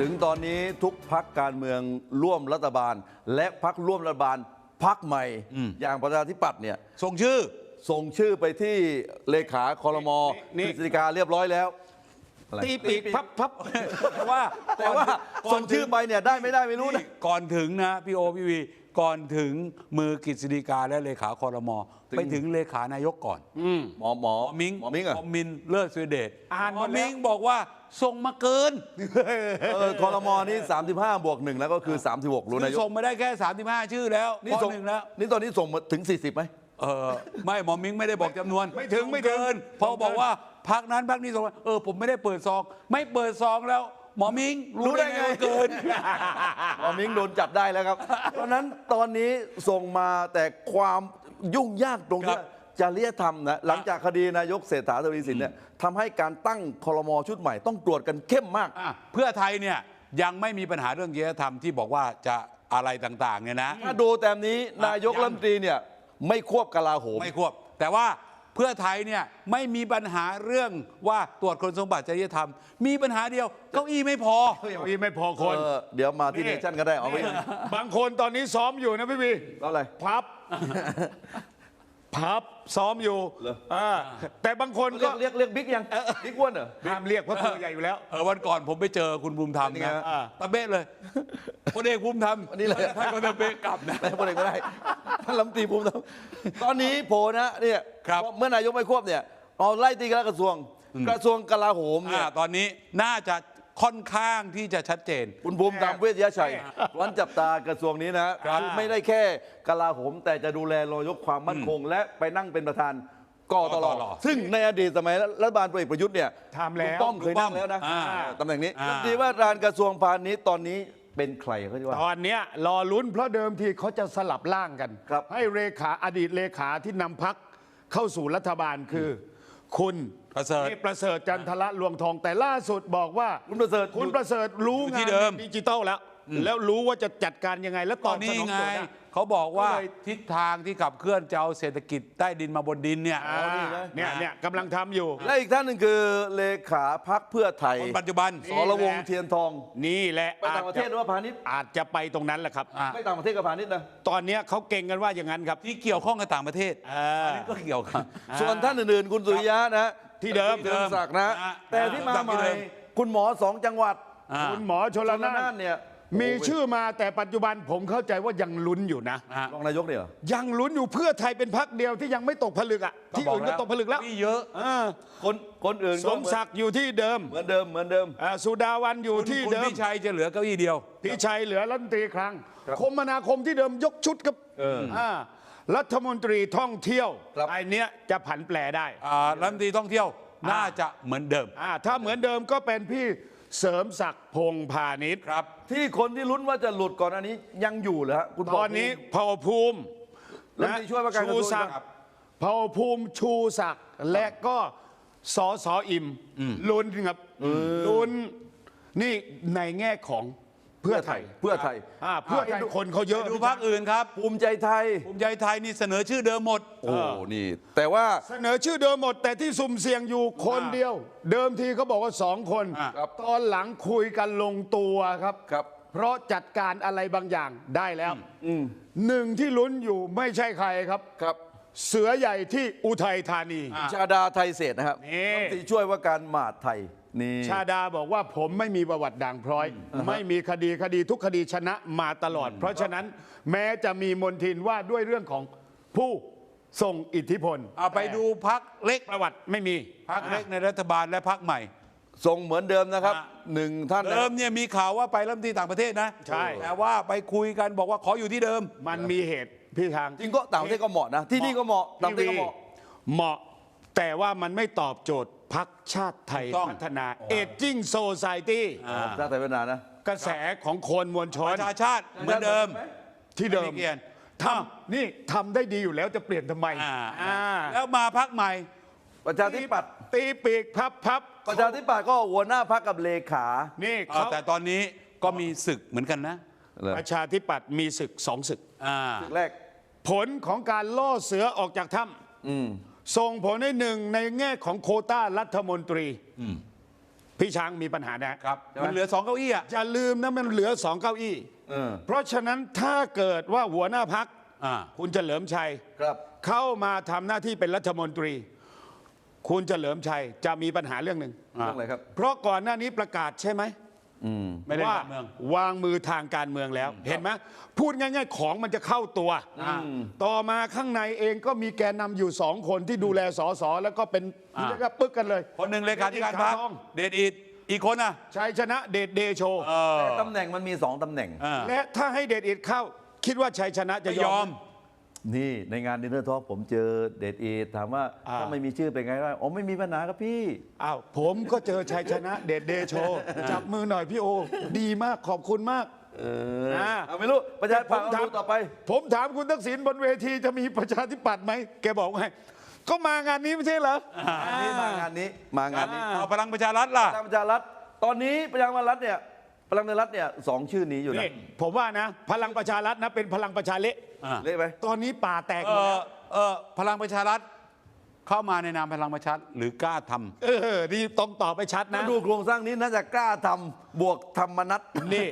ถึงตอนนี้ทุกพักการเมืองร่วมรัฐบาล และพักร่วมรัฐบาลพักใหม่ อย่างประชาธิปัตย์เนี่ยส่งชื่อส่งชื่อไปที่เลขาคอรมอนี่กฤษฎิกาเรียบร้อยแล้วอะไรตีปีกพับพับแต่ว่าแต่ว่าก่อนส่งชื่อไปเนี่ยได้ไม่ได้ไม่รู้นะก่อนถึงนะพี่โอพี่วี ก่อนถึงมือกฤษฎีกาและเลขาคอรมอถึงไปถึงเลขานายกก่อน หมอหมอหมอมิงหมอมิงเหรหมอะอมินเลิศสุเดชอ่านหหมมอดแล้วมิงบอกว่าส่งมาเกินเออคอรมอนี่ 35 บวกหนึ่งแล้วก็คือ 36 รู้นายกส่งมาได้แค่ 35 ชื่อแล้วนี่ข้อส่งหนึ่งแล้ว นี่ตอนนี้ส่งมาถึง 40ไหม เออไม่หมอมิงไม่ได้บอกจำนวนไม่ถึงไม่ถึง เกินเพอบอกว่าพักนั้นพักนี้ส่งมาเออผมไม่ได้เปิดซอง ไม่เปิดซองแล้ว หมอมิงรู้ได้ไงว่าเกิน หมอมิงโดนจับได้แล้วครับ เพราะฉะนั้นตอนนี้ส่งมาแต่ความยุ่งยากตรงครัที่บจริยธรรมนะหลังจากคดีนายกเศรษฐาทวีสินเนี่ยทำให้การตั้งคอรมอชุดใหม่ต้องตรวจกันเข้มมาก อะเพื่อไทยเนี่ยยังไม่มีปัญหาเรื่องจริยธรรมที่บอกว่าจะอะไรต่างๆเนี่ยนะ ถ้าดูแต้มนี้นายกรัฐมนตรีเนี่ยไม่ควบกลาโหม ไม่ควบ แต่ว่าเพื่อไทยเนี่ยไม่มีปัญหาเรื่องว่าตรวจคุณสมบัติจริยธรรม มีปัญหาเดียวเก้าอี้ไม่พอเก้าอี้ไม่พอคน เออเดี๋ยวมาที่นี่ เนชั่นก็ได้เอาไปบางคนตอนนี้ซ้อมอยู่นะพี่บีแล้วอะไร พับ พับซ้อมอยู่เหรออ่าแต่บางคนเรีก็ยกเรียกเรียกบิ๊กยังบิ๊กอ้วนเหรอ ห้ามเรียกเพราะตัวใหญ่อยู่แล้ว เออวันก่อนผมไปเจอคุณภูมิธรรมเป็นไงนะฮะอ่าตะเบ้เลยพลเอกภูมิธรรมอันนี้เลย ท่านก็ตะเบ้กลับนะ ไม่พูดอะไรก็ได้ท่านรัฐมนตรีภูมิธรรมตอนนี้โผล่นะเนี่ยครับ เมื่อนายกไม่ควบเนี่ยเอาไล่ตีกันแล้วกระทรวง กระทรวงกลาโหมเนี่ย อ่าตอนนี้น่าจะ ค่อนข้างที่จะชัดเจน คุณภูมิธรรมเวชยชัยวันจับตากระทรวงนี้นะครับคือไม่ได้แค่กลาโหม แต่จะดูแลรอยกความมั่นคง และไปนั่งเป็นประธานกตลกตลซึ่งในอดีตสมัยรัฐบาลพลเอกประยุทธ์เนี่ยทำแล้วลุงป้อมเคยนั่งแล้วนะอ่าตำแหน่งนี้อ่ารัฐมนตรีว่าการกระทรวงพาณิชย์ตอนนี้เป็นใครเขาที่ว่าตอนเนี้ยรอลุ้นเพราะเดิมทีเขาจะสลับร่างกันครับให้เลขาอดีตเลขาที่นำพักเข้าสู่รัฐบาลคือ คุณประเสริฐ นี่ประเสริฐจันทละลวงทองแต่ล่าสุดบอกว่าคุณประเสริฐคุณประเสริฐรู้อยู่ที่งานเดิม ดิจิตอลแล้ว แล้วรู้ว่าจะจัดการยังไง และตตออนบนี้สนองไงโจทย์ได้เขาบอกว่าก็เลย ทิศทางที่ขับเคลื่อนจะเอาเศรษฐกิจใต้ดินมาบนดินเนี่ย อ่านี่นะเนี่ยเนี่ยกำลังทำอยู่ และอีกท่านหนึ่งคือเลขาพักเพื่อไทยคนปัจจุบัน สรวงศ์เทียนทอง นี่แหละไปต่างประเทศหรือว่าพาณิชย์อาจจะไปตรงนั้นแหละครับ อะ ไม่ต่างประเทศกับพาณิชย์นะ ตอนเนี้ยเขาเก่งกันว่าอย่างนั้นครับที่เกี่ยวข้องกับต่างประเทศเอออันนี้ก็เกี่ยวครับ ส่วนท่านอื่นๆ คุณสุริยะนะที่เดิม เดิมศักดิ์นะ อ่าแต่ที่มาอ่าใหม่ที่เดิมคุณหมอสองจังหวัดอ่า คุณหมอชลชลนานานนเนี่ย มีโโหชื่อมาแต่ปัจจุบันผมเข้าใจว่ายังลุ้นอยู่นะอะรองนายกเนี่ยเหรอ ยังลุ้นอยู่เพื่อไทยเป็นพักเดียวที่ยังไม่ตกผลึกอะที่อื่นก็ตกผลึกแล้วมีเยอะอ่าคนคนอื่นสมศักดิ์อยู่ที่เดิมเหมือนเดิมเหมือนเดิม อ่าสุดาวันอยู่คุณที่คุณเดิมพี่ชัยจะเหลือเก้าอี้เดียวพี่ชัยเหลือรัฐมนตรีครั้ง ครับคมนาคมที่เดิมยกชุดครับเอออ่ารัฐมนตรีท่องเที่ยวครับ ไอเนี้ยจะผันแปรได้อ่ารัฐมนตรีท่องเที่ยวน่าจะเหมือนเดิม อ่าถ้าเหมือนเดิมก็เป็นพี่ เสริมศักดิ์พงษ์พาณิชย์ครับ ที่คนที่ลุ้นว่าจะหลุดก่อนอันนี้ยังอยู่เหรอฮะคุณตอนนี้พาวภูมิรัฐมนตรีช่วยว่าการกระทรวงชูศักดิ์ครับพาวภูมิชูศักดิ์และก็สอสออิมลุ้นครับลุ้นนี่ในแง่ของ เพื่อไทย เพื่อไทยอ่าเพื่อไทยคนเขาเยอะดูพรรคอื่นครับ ภูมิใจไทย ภูมิใจไทยนี่เสนอชื่อเดิมหมด โอ้ นี่ แต่ว่าเสนอชื่อเดิมหมด แต่ที่สุ่มเสี่ยงอยู่คนเดียว เดิมทีเขาบอกว่าสองคนอ่าครับตอนหลังคุยกันลงตัวครับครับ เพราะจัดการอะไรบางอย่างได้แล้วหนึ่งที่ลุ้นอยู่ไม่ใช่ใครครับครับเสือใหญ่ที่อุทัยธานีอ่าชาดาไทยเศรษฐ์นะครับนี่รัฐมนตรีช่วยว่าการมหาดไทยนี่ ชาดาบอกว่าผมไม่มีประวัติด่างพร้อย ไม่มีคดีคดีทุกคดีชนะมาตลอด เพราะฉะนั้นแม้จะมีมนทินว่าด้วยเรื่องของผู้ทรงอิทธิพลเอาไปดูพักเล็กประวัติไม่มีพักเล็กในรัฐบาลและพักใหม่ ทรงเหมือนเดิมนะครับอะ หนึ่งท่านนะคเดิรัมบเนี่ยมีข่าวว่าไปรัฐมนตรีต่างประเทศนะใช่ แต่ว่าไปคุยกันบอกว่าขออยู่ที่เดิม มันมีเหตุพี่ทาง จริงก็ต่างประเทศก็เหมาะนะ ที่นี่ก็เหมาะต่างประเทศก็เหมาะ เหมาะแต่ว่ามันไม่ตอบโจทย์ พักชาติไทยถูกต้อง พัฒนาเอจจิ้งโซซ i ตี้อ่าชาติไทยพัฒนานะ กระแสของคนมวลชปน ระชาชาติเหมือนเดิม ที่เดิมไม่มีเกียรติ ทำนี่ทำได้ดีอยู่แล้วจะเปลี่ยนทำไมอ่าอ่าแล้วมาพักใหม่ ประชาธิปัตย์ตีปีกพับพับประชาธิปัตย์ก็หัวหน้าพักกับเลขา นี่เอาเขาแต่ตอนนี้ก็มีศึกเหมือนกันนะประชาธิปัตย์มีศึกสองศึก อ่า แรก ผลของการล่อเสือออกจากถ้อืมำ ส่งผลให้หนึ่งในแง่ของโควต้ารัฐมนตรีพี่ช้างมีปัญหานะครับใช่ไหมมันเหลือสองเก้าอี้อะอย่าลืมนะมันเหลือสองเก้าอี้เออเพราะฉะนั้นถ้าเกิดว่าหัวหน้าพักอ่าคุณเฉลิมชัยครับ เข้ามาทำหน้าที่เป็นรัฐมนตรี คุณเฉลิมชัยจะมีปัญหาเรื่องหนึ่งอ่าเรื่องอะไรครับ เพราะก่อนหน้านี้ประกาศใช่ไหมอืม ไม่ได้ว่าการเมือง วางมือทางการเมืองแล้ว เห็นไหมพูดง่าย ๆ ของมันจะเข้าตัวอ่าต่อมาข้างในเองก็มีแกนนำอยู่สองคนที่ดูแลสอสอแล้วก็เป็นอ่า เรียกว่าปึ๊กกันเลยคนหนึ่งเลขาธิการพรรคทองเดชอิดอีกคนอะชัยชนะเดชเดโช เออแต่ตำแหน่งมันมีสองตำแหน่งอ่าและถ้าให้เดชอิดเข้า คิดว่าชัยชนะจะจะยยออมม นี่ในงานดินเนอร์ทอล์กผมเจอเดดเอถามว่าอ่า ถ้าไม่มีชื่อเป็นไงว่าอ๋อไม่มีปัญหาครับพี่ อ้าวผมก็เจอชัยชนะเดชเดโช จับมือหน่อยพี่โอ ดีมากขอบคุณมาก เอออ่า เอาไม่รู้ประชาธิผปัตมย์ถามเอาดูต่อไป ผมถามคุณทักษิณบนเวทีจะมีประชาธิปัตย์ไหม แกบอกว่าไง ก็มางานนี้ไม่ใช่เหรออันนี้มางานนี้มางานนี้เอาพลังประชารัฐล่ะพลังประชารัฐตอนนี้พลังประชารัฐเนี่ย พลังประชารัฐเนี่ยสองชื่อนี้อยู่นะนี่ผมว่านะ พลังประชารัฐนะเป็นพลังประชาเละอ่าเละไหมตอนนี้ป่าแตกหเอมดอแล้วเออพลังประชารัฐเข้ามาในนามพลังประชารัฐหรือกล้าทำ เออนี่ต้องตอบไปชัดถ้านะดูโครงสร้างนี้น่าจะกล้าทำบวกธรรมนัต นี่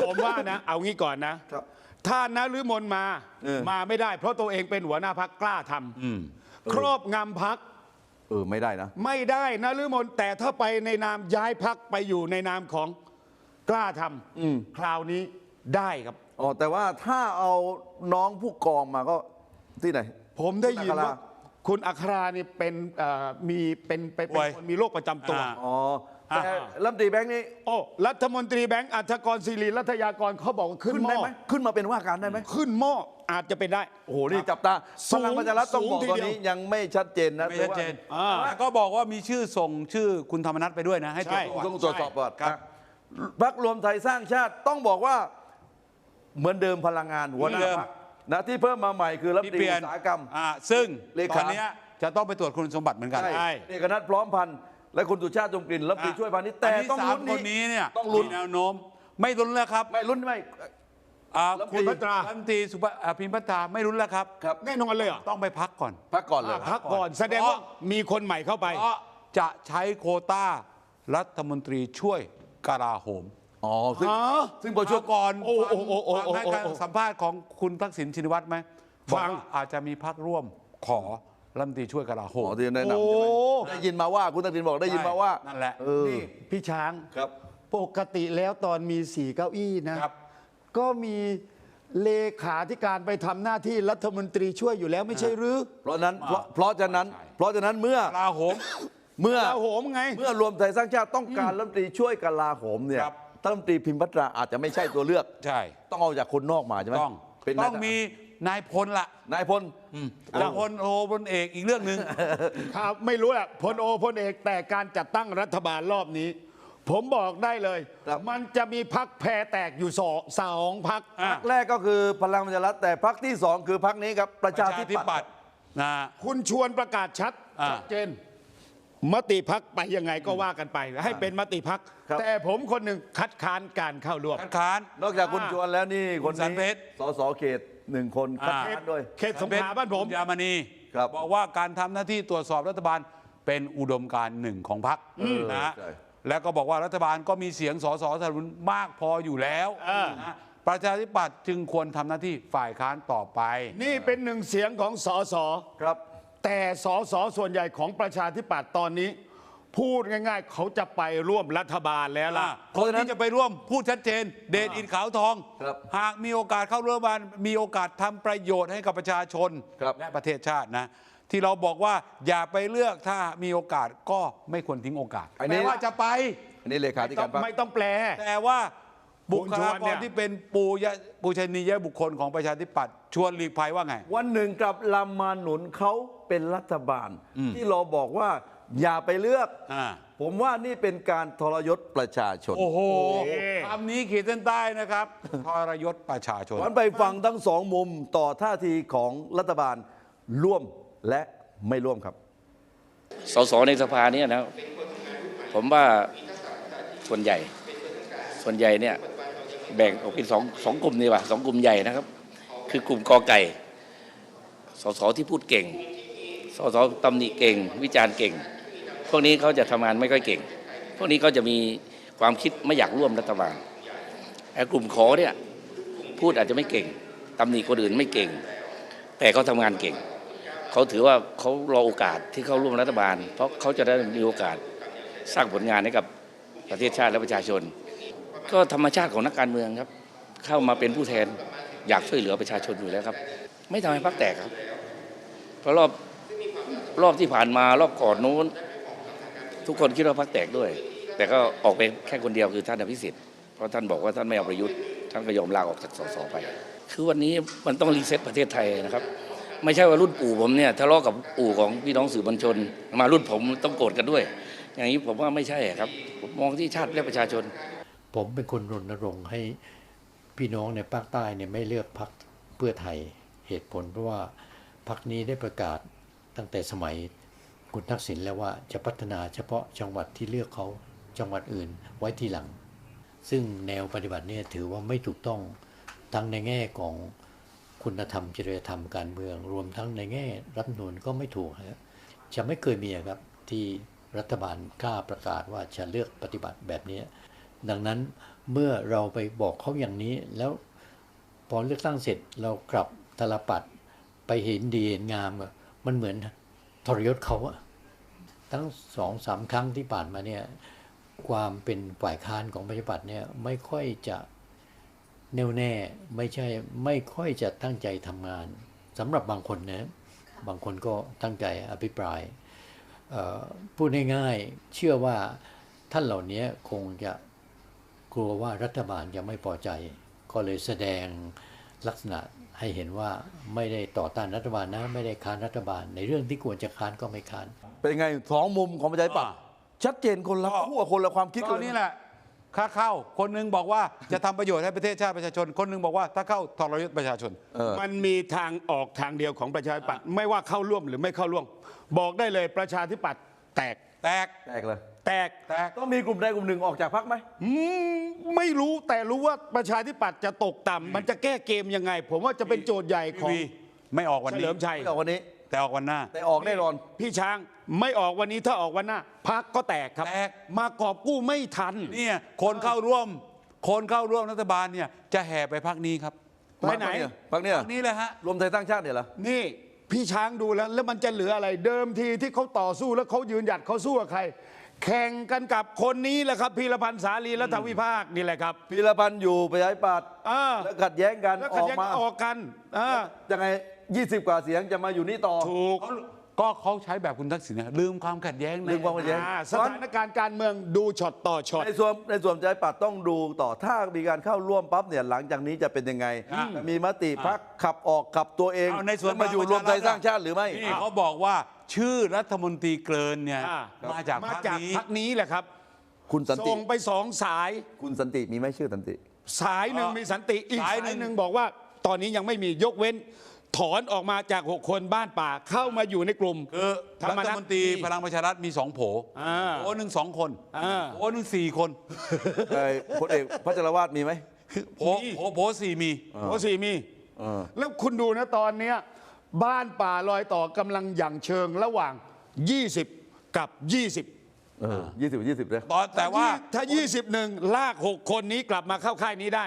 ผมว่านะ เอางี้ก่อนนะ ครับถ้านาฤมลมาเออ มาไม่ได้ เพราะตัวเองเป็นหัวหน้าพักกล้าทำครอบงำพักเออไม่ได้นะ ไม่ได้นะฤมลแต่ถ้าไปในนามย้ายพักไปอยู่ในนามของ กล้าทอืมำคราวนี้ได้ครับ อ๋อแต่ว่าถ้าเอาน้องผู้กองมาก็ที่ไหน ผมได้ยินคุณอัคราว่าคุณอัครานี่เป็นเอ่อมีเป็นเป็นเป็นป่วยคนมีโรคประจำตัวอ่าอ๋อแต่อ่ารัฐมนตรีแบงค์นี้โอ้รัฐมนตรีแบงค์อัธกรศิริรัตยากรเขาบอกว่าขึ้นขึ้นหม้ได้อไหมขึ้นมาเป็นว่าการได้ไหมขึ้นหม้ออาจจะเป็นได้ โอ้โหนี่จับตาสูพงลังประชารัฐต้องบอกสูงทีตอนเดียวนี้ยังไม่ชัดเจนนะไม่ชัดเจนอ่าแต่ก็บอกว่ามีชื่อส่งชื่อคุณธรรมนัฐไปด้วยนะให้ตรวจใช่ประวัติต้องตรวจสอบก่อนครับ พรรครวมไทยสร้างชาติต้องบอกว่าเหมือนเดิมพลังงานหัวหน้าพรรคนะที่เพิ่มมาใหม่คือรัฐมที่นตเปรีลี่ยนอุตสาหกรรม อ่าซึ่งเลตขาอนเนี้ยจะต้องไปตรวจคุณสมบัติเหมือนกัน ใช่เอกนัทพร้อมพันธ์และคุณสุชาติจงกลิ่นรัฐมนตรีช่วยพาณิชย์แต่นนี้ต้องสาลุ้มนคนนี้เนี่ยต้องลุ้นมีแนวโน้ม ไม่ลุ้นแล้วครับไม่ลุ้นไม่ อ่ารัฐมนตรีคุณพัตรา รัฐมนตรีสุภาอ่าพิมพ์พัตราไม่ลุ้นแล้วครับ ครับ แน่นอนเลยเหรอต้องไปพักก่อน พักก่อนเลยพักก่อนแสดงว่ามีคนใหม่เข้าไป เพราะจะใช้โควต้ารัฐมนตรีช่วย กลาโหม อ๋อซึ่งฮะ ซึ่งพอช่วช่วยก่อนโอ้โอ้โอ้โอ้ฟังให้โอ้การโอ้สัมภาษณ์ของคุณทักษิณชินวัตรไหมฟัง บอกว่าอาจจะมีพักร่วมขอรัฐมนตรีช่วยกลาโหอ๋มอที่แนะนำโอ้ใช่ไหมได้ยินมาว่าคุณตักดินบอกได้ยินมาว่า นั่นแหละ เออ นี่พี่ช้างครับ ปกติแล้วตอนมีสี่เก้าอี้นะครับ ก็มีเลขาธิการไปทำหน้าที่รัฐมนตรีช่วยอยู่แล้วไม่ใช่หรือ เพราะนั้นเพราะเพราะฉะนั้น เพราะฉะนั้นเมื่อกลาโหม เมื่อกลาโหมไง เมื่อรวมไทยสร้างชาติต้องการรัฐมนตรีช่วยกลาโหมเนี่ยครับท่านรัฐมนตรีพิมพ์พัตราอาจจะไม่ใช่ตัวเลือก ใช่ ต้องเอาจากคนนอกมาใช่ไหมต้องเป็นต้องนายทหารมีนายพลละนายพล นายพลโอพลเอกอีกเรื่องหนึ่ง ครับไม่รู้แหละพลโอพลเอกแต่การจัดตั้งรัฐบาลรอบนี้ ผมบอกได้เลย ครับ มันจะมีพักแพรแตกอยู่สองสองพัก อะ พรรคแรกก็คือพลังประชารัฐแต่พรรคที่สองคือพรรคนี้ครับประชาธิปัตย์นะ คุณชวนประกาศชัดอ่า ชัดเจน มติพักไปยังไงก็ว่ากันไป ให้เป็นมติพัก ครับ แต่ผมคนหนึ่งคัดค้านการเข้าร่วมคัดค้าน นอกจากคุณชวนแล้วนี่คนสันนี้เพชร สสเขตหนึ่งคนคัดอ่าค้านด้วย เขตสงขลาบ้านผม คุณยามณีครับ บอกว่าการทำหน้าที่ตรวจสอบรัฐบาลเป็นอุดมการณ์หนึ่งของพรรคนะฮะใช่ แล้วก็บอกว่ารัฐบาลก็มีเสียงสสสนับสนุนมากพออยู่แล้วอ่านะประชาธิปัตย์จึงควรทำหน้าที่ฝ่ายค้านต่อไป นี่เป็นหนึ่งเสียงของสสครับ แต่สสส่วนใหญ่ของประชาธิปัตย์ตอนนี้ พูดง่าย ๆ เขาจะไปร่วมรัฐบาลแล้วล่ะ คนที่จะไปร่วมพูดชัดเจน เดชอินขาวทองครับหากมีโอกาสเข้าร่วมรัฐบาลมีโอกาสทำประโยชน์ให้กับประชาชนครับและประเทศชาตินะที่เราบอกว่าอย่าไปเลือกถ้ามีโอกาสก็ไม่ควรทิ้งโอกาสอันนี้แปลว่าจะไปอันนี้เลขาธิการพรรคไม่ต้องแปล แต่ว่า บุคคุณชลาวนกเนี่รยที่เป็นปูยะปูชนียบุคคลของประชาธิปัตย์ชวนหลีกภัยว่าไง วันหนึ่งกลับลำมาหนุนเขาเป็นรัฐบาล ที่เราบอกว่าอย่าไปเลือกอ่าผมว่านี่เป็นการทรยศประชาชน โอ้โหโอเคคำนี้ขีดเส้นใต้นะครับ ทรยศประชาชนวันไปฟังทั้งสองมุมต่อท่าทีของรัฐบาลร่วมและไม่ร่วมครับ สสในสภาเนี่ยนะผมว่าส่วนใหญ่ ส่วนใหญ่เนี่ย แบ่งออกเป็นสองสองกลุ่มนี่ว่าสองกลุ่มใหญ่นะครับ คือกลุ่มกอไก่สสที่พูดเก่งสสตำหนิเก่ง วิจารณ์เก่ง พวกนี้เขาจะทำงานไม่ค่อยเก่ง พวกนี้ก็จะมีความคิดไม่อยากร่วมรัฐบาลไอ้กลุ่มขอเนี่ยพูดอาจจะไม่เก่งตำหนิคนอื่นไม่เก่ง แต่เขาทำงานเก่ง เขาถือว่าเขารอโอกาสที่เข้าร่วมรัฐบาล เพราะเขาจะได้มีโอกาสสร้างผลงานให้กับประเทศชาติและประชาชน ก็ธรรมชาติของนักการเมืองครับ เข้ามาเป็นผู้แทนอยากช่วยเหลือประชาชนอยู่แล้วครับ ไม่ทำให้พรรคแตกครับ เพราะรอบรอบที่ผ่านมารอบก่อนนู้น ทุกคนคิดว่าพรรคแตกด้วย แต่ก็ออกไปแค่คนเดียวคือท่านอภิสิทธิ์เพราะท่านบอกว่าท่านไม่เอาประยุทธ์ท่านก็ยอมลาออกจากสสไป คือวันนี้มันต้องรีเซ็ตประเทศไทยนะครับ ไม่ใช่ว่ารุ่นปู่ผมเนี่ยทะเลาะกับปู่ของพี่น้องสื่อมวลชน มารุ่นผมต้องโกรธกันด้วย อย่างนี้ผมว่าไม่ใช่ครับผมมองที่ชาติและประชาชน ผมเป็นคนรณรงค์ให้พี่น้องในภาคใต้เนี่ยไม่เลือกพักเพื่อไทยเหตุผลเพราะว่าพักนี้ได้ประกาศตั้งแต่สมัยคุณทักษิณแล้วว่าจะพัฒนาเฉพาะจังหวัดที่เลือกเขาจังหวัดอื่นไว้ทีหลัง ซึ่งแนวปฏิบัติเนี่ยถือว่าไม่ถูกต้องทั้งในแง่ของคุณธรรมจริยธรรมการเมือง รวมทั้งในแง่รัฐนูญก็ไม่ถูกครับจะไม่เคยมีครับที่รัฐบาลกล้าประกาศว่าจะเลือกปฏิบัติแบบนี้ ดังนั้นเมื่อเราไปบอกเขาอย่างนี้แล้วพอเลือกตั้งเสร็จเรากลับตลปัดไปเห็นดีเห็นงามมันเหมือนทรยศเขาอะทั้งสองสามครั้งที่ผ่านมาเนี่ยความเป็นฝ่ายค้านของประชาธิปัตย์เนี่ยไม่ค่อยจะแน่วแน่ไม่ใช่ไม่ค่อยจะตั้งใจทำงานสำหรับบางคนนะบางคนก็ตั้งใจอภิปรายพูดง่ายๆเชื่อว่าท่านเหล่านี้คงจะ กลัวว่ารัฐบาลจะไม่พอใจ ก็เลยแสดงลักษณะให้เห็นว่าไม่ได้ต่อต้านรัฐบาลนะไม่ได้ค้านรัฐบาล ในเรื่องที่ควรจะค้านก็ไม่ค้าน เป็นไงสองมุมของประชาธิปัตย์อ่าชัดเจนคนละขั้วคนละความคิดก็เลยนี่แหละค่าเข้า คนหนึงบอกว่าจะทำประโยชน์ให้ประเทศชาติประชาชน คนหนึงบอกว่าถ้าเข้าทรยศประชาชน เออ มันมีทางออกทางเดียวของประชาธิปัตย์ไม่ว่าเข้าร่วมหรือไม่เข้าร่วม บอกได้เลยประชาธิปัตย์ แตกแตกแตกเลยแตกแตกต้องมีกลุ่มใดกลุ่มหนึ่งออกจากพักไหมอืมไม่รู้แต่รู้ว่าประชาธิปัตย์จะตกต่ำมันจะแก้เกมยังไง ผมว่าจะเป็นโจทย์ใหญ่ของวีไม่ออกวันเฉนี้ลิมชัย ไม่ออกวันนี้ แต่ออกวันหน้า แต่ออกแน่นอน พี่ช้างไม่ออกวันนี้ถ้าออกวันหน้าพักก็แตกครับ แตก มากอบกู้ไม่ทัน เนี่ยคนเข้าร่วม คนเข้าร่วมรัฐบาลเนี่ยจะแห่ไปพักนี้ครับไปไหน พักเนี่ยพักนี้เลยฮะ รวมไทยสร้างชาติเนี่ยเหรอ นี่ พี่ช้างดูแล้ว แล้วมันจะเหลืออะไรเดิมทีที่เขาต่อสู้แล้วเขายืนหยัดเขาสู้กับใคร แข่งกันกับคนนี้แหละครับพีรพันธ์สาลีรัฐวิภาคนี่แหละครับ พีรพันธ์อยู่ประชาธิปัตย์อ่า แล้วขัดแย้งกันแล้วอขัดอกแย้งมาออกกันอ่า ยังไง 20 กว่าเสียงจะมาอยู่นี่ต่อถูก ก็เขาใช้แบบคุณทักษิณนะลืมความขัดแย้งในลืมความขัดแย้ง อ่าสถานการณ์การเมืองดูช็อตต่อช็อต ในส่วนในส่วนประชาธิปัตย์ต้องดูต่อถ้ามีการเข้าร่วมปั๊บเนี่ยหลังจากนี้จะเป็นยังไงอะจะมีมติพักขับออกขับตัวเองเอาในส่วนแล้วมาอยู่รวมไทยสร้างชาติหรือไม่ นี่เขาบอกว่าชื่อรัฐมนตรีเกินเนี่ยอ่ามาจากมาพรรคจากนี้พักนี้แหละครับคุณสันติ ส่งไปสองสายคุณสันติมีไหมชื่อสันติ สายหนึ่งเอ่อมีสันติอีกสาสายยหนึ่งหนึ่งบอกว่า ตอนนี้ยังไม่มียกเว้น ถอนออกมาจากหกคนบ้านป่าเข้ามาอยู่ในกลุ่ม คือธรรรัมฐนัสมนตรีมีพลังประชารัฐมีสองโผอ่าโผหนึ่งสองคนอ่า โผหนึ่งสี่คนเอ่อพลเอกพัชรวาทมีไหมโผโผโผสี่มี โอ้สี่มี เออ แล้วคุณดูนะตอนเนี้ยบ้านป่าลอยต่อกำลังอย่างเชิงระหว่าง 20 กับ 20เออยี่สิบยี่สิบเลยตอนแต่ว่าถ้า 21 ลาก 6 คนนี้กลับมาเข้าค่ายนี้ได้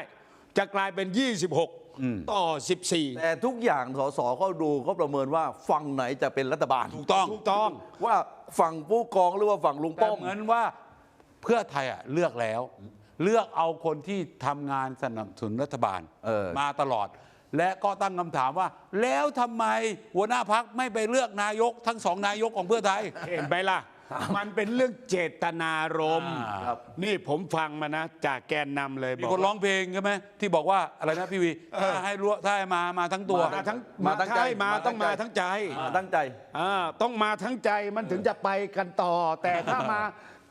จะกลายเป็น 26 ต่อ 14 แต่ทุกอย่างสสเขาดูเขาประเมินว่าฝั่งไหนจะเป็นรัฐบาล ถูกต้องถูกต้องว่าฝั่งผู้กองหรือว่าฝั่งลุงแต่ป้อม เหมือนว่าเพื่อไทยอะเลือกแล้ว เลือกเอาคนที่ทำงานสนับสนุนรัฐบาลเออ มาตลอด และก็ตั้งคำถามว่า แล้วทำไมหัวหน้าพักไม่ไปเลือกนายกทั้งสองนายกของเพื่อไทย เห็นไหมล่ะ มันเป็นเรื่องเจตนารมณ์อ่าครับนี่ผมฟังมานะ จากแกนนำเลยมีบอกคนร้องเพลงใช่ไหมที่บอกว่าอะไรนะพี่วีถ้าให้รู้ถ้าให้มามาทั้งตัวมาทั้งมามาทั้ทั้งงใจใจมามาทั้ต้องงใจมาทั้งใจอ่าตั้งใจอ่าต้องมาทั้งใจมันถึงจะไปกันต่อ แต่ถ้ามา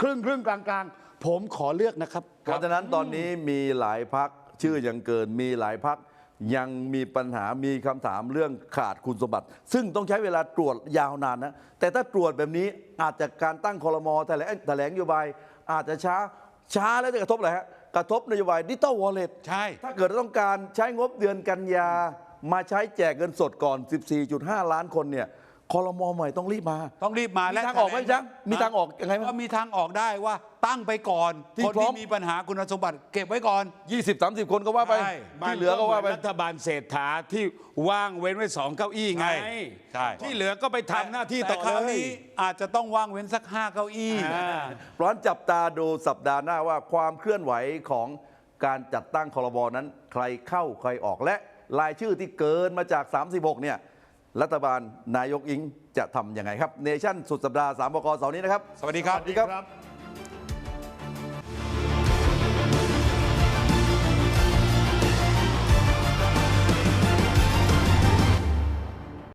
ครึ่งครึ่งกลางกลางๆผมขอเลือกนะครับ เพราะฉะนั้นตอนนี้มีหลายพักชื่อยังเกินมีหลายพัก ยังมีปัญหามีคำถามเรื่องขาดคุณสมบัติ ซึ่งต้องใช้เวลาตรวจยาวนานนะ แต่ถ้าตรวจแบบนี้อาจจะการตั้งคอรมอแถลงแถลงนโยบาย อาจจะช้าช้าแล้วจะกระทบอะไรฮะกระทบนโยบายดิจิตอลวอลเล็ตใช่ ถ้าเกิดต้องการใช้งบเดือนกันยา มาใช้แจกเงินสดก่อน 14.5 ล้านคนเนี่ย คอรมอใหม่ต้องรีบมา ต้องรีบมามีและทางออกไหมแถลจ๊ะมีทางออกยังไงไหม ก็มีทางออกได้ว่าตั้งไปก่อน ที่คนพร้อที่ม มีปัญหาคุณสมบัติ เก็บไว้ก่อน 20 30 คนก็ว่าไปใช่ ที่เหลือก็ว่าไปมันรัฐบาลเศรษฐาที่ว่างเว้นไว้สองเก้าอี้ไงใช่ใช่ ที่เหลือก็ไปทำหน้าที่ต่อคราวเลย นี้อาจจะต้องว่างเว้นสักห้าเก้าอี้ อ่า ร้อนจับตาดูสัปดาห์หน้าว่าความเคลื่อนไหวของการจัดตั้งคอรบอนั้น ใครเข้าใครออกและรายชื่อที่เกินมาจาก 36 เนี่ย รัฐบาลนายกอิงจะทำยังไงครับเนชั่นสุดสัปดาห์3บกเสาร์นี้นะครับ สวัสดีครับ สวัสดีครับครับ